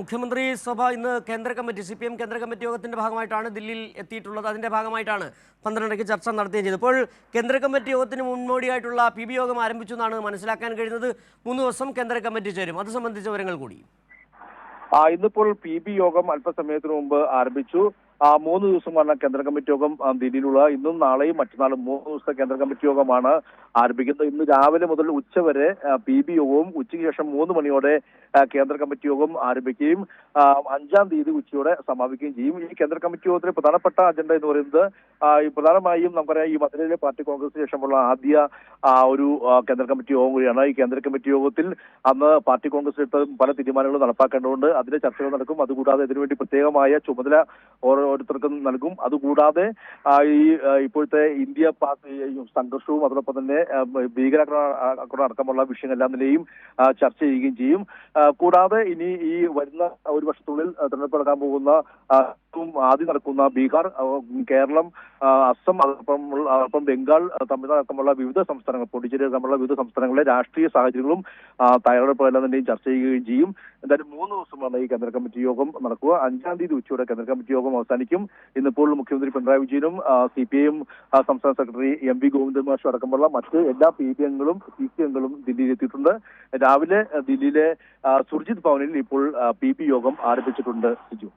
മുഖ്യമന്ത്രി സഭ ഇന്ന് കേന്ദ്ര കമ്മിറ്റി സി പി എം കേന്ദ്ര കമ്മിറ്റി യോഗത്തിന്റെ ഭാഗമായിട്ടാണ് ദില്ലിയിൽ എത്തിയിട്ടുള്ളത്. അതിന്റെ ഭാഗമായിട്ടാണ് പന്ത്രണ്ടരയ്ക്ക് ചർച്ച നടത്തുകയും ചെയ്തത് ഇപ്പോൾ കേന്ദ്ര കമ്മിറ്റി യോഗത്തിന് മുന്നോടിയായിട്ടുള്ള പി ബി യോഗം ആരംഭിച്ചു എന്നാണ് മനസ്സിലാക്കാൻ കഴിയുന്നത്. മൂന്ന് ദിവസം കേന്ദ്ര കമ്മിറ്റി ചേരും. അത് സംബന്ധിച്ച വിവരങ്ങൾ കൂടി. ഇന്നിപ്പോൾ പി ബി യോഗം അല്പസമയത്തിന് മുമ്പ് ആരംഭിച്ചു. ആ മൂന്ന് ദിവസം ദിവസമാണ് കേന്ദ്ര കമ്മിറ്റി യോഗം ദില്ലിയിലുള്ള ഇന്നും നാളെയും മറ്റന്നാളും മൂന്ന് ദിവസത്തെ കേന്ദ്ര കമ്മിറ്റി യോഗമാണ് ആരംഭിക്കുന്നത്. ഇന്ന് രാവിലെ മുതൽ ഉച്ചവരെ പി ബി യോഗവും ഉച്ചയ്ക്ക് ശേഷം മൂന്ന് മണിയോടെ കേന്ദ്ര കമ്മിറ്റി യോഗം ആരംഭിക്കുകയും അഞ്ചാം തീയതി ഉച്ചയോടെ സമാപിക്കുകയും ചെയ്യും. ഈ കേന്ദ്ര കമ്മിറ്റി യോഗത്തിലെ പ്രധാനപ്പെട്ട അജണ്ട എന്ന് പറയുന്നത് പ്രധാനമായും നമുക്കറിയാം ഈ മധുരയിലെ പാർട്ടി കോൺഗ്രസിന് ശേഷമുള്ള ആദ്യ ഒരു കേന്ദ്ര കമ്മിറ്റി യോഗം കൂടിയാണ്. ഈ കേന്ദ്ര കമ്മിറ്റി യോഗത്തിൽ അന്ന് പാർട്ടി കോൺഗ്രസ് എടുത്ത പല തീരുമാനങ്ങളും നടപ്പാക്കേണ്ടതുണ്ട്. അതിന്റെ ചർച്ചകൾ നടക്കും. അതുകൂടാതെ ഇതിനുവേണ്ടി പ്രത്യേകമായ ചുമതല ഓരോരുത്തർക്കും നൽകും. അതുകൂടാതെ ഈ ഇപ്പോഴത്തെ ഇന്ത്യ പാക് സംഘർഷവും അതോടൊപ്പം തന്നെ ഭീകരാക്രമണ അടക്കമുള്ള വിഷയങ്ങളെല്ലാം നിലയും ചർച്ച ചെയ്യുകയും ചെയ്യും. കൂടാതെ ഇനി ഈ വരുന്ന ഒരു വർഷത്തിനുള്ളിൽ തെരഞ്ഞെടുപ്പ് നടക്കാൻ പോകുന്ന ഏറ്റവും ആദ്യം നടക്കുന്ന ബീഹാർ കേരളം അസം അതോടൊപ്പം ബംഗാൾ തമിഴ്നാട് അടക്കമുള്ള വിവിധ സംസ്ഥാനങ്ങൾ പോണ്ടിച്ചേരി അടക്കമുള്ള വിവിധ സംസ്ഥാനങ്ങളിലെ രാഷ്ട്രീയ സാഹചര്യങ്ങളും ആ, തയ്യാറെടുപ്പുകളെല്ലാം തന്നെയും ചർച്ച ചെയ്യുകയും ചെയ്യും. എന്തായാലും മൂന്ന് ദിവസമാണ് ഈ കേന്ദ്ര കമ്മിറ്റി യോഗം നടക്കുക. അഞ്ചാം തീയതി ഉച്ചയോടെ കേന്ദ്ര കമ്മിറ്റി യോഗം അവസാനിക്കും. ഇന്നിപ്പോൾ മുഖ്യമന്ത്രി പിണറായി വിജയനും സി പി ഐയും സംസ്ഥാന സെക്രട്ടറി എം വി ഗോവിന്ദൻ മാഷും അടക്കമുള്ള മറ്റ് എല്ലാ പി ബി അംഗങ്ങളും സി പി അംഗങ്ങളും ദില്ലിയിൽ എത്തിയിട്ടുണ്ട്. രാവിലെ ദില്ലിയിലെ സുർജിത് ഭവനിൽ ഇപ്പോൾ പി പി യോഗം ആരംഭിച്ചിട്ടുണ്ട് സിജു.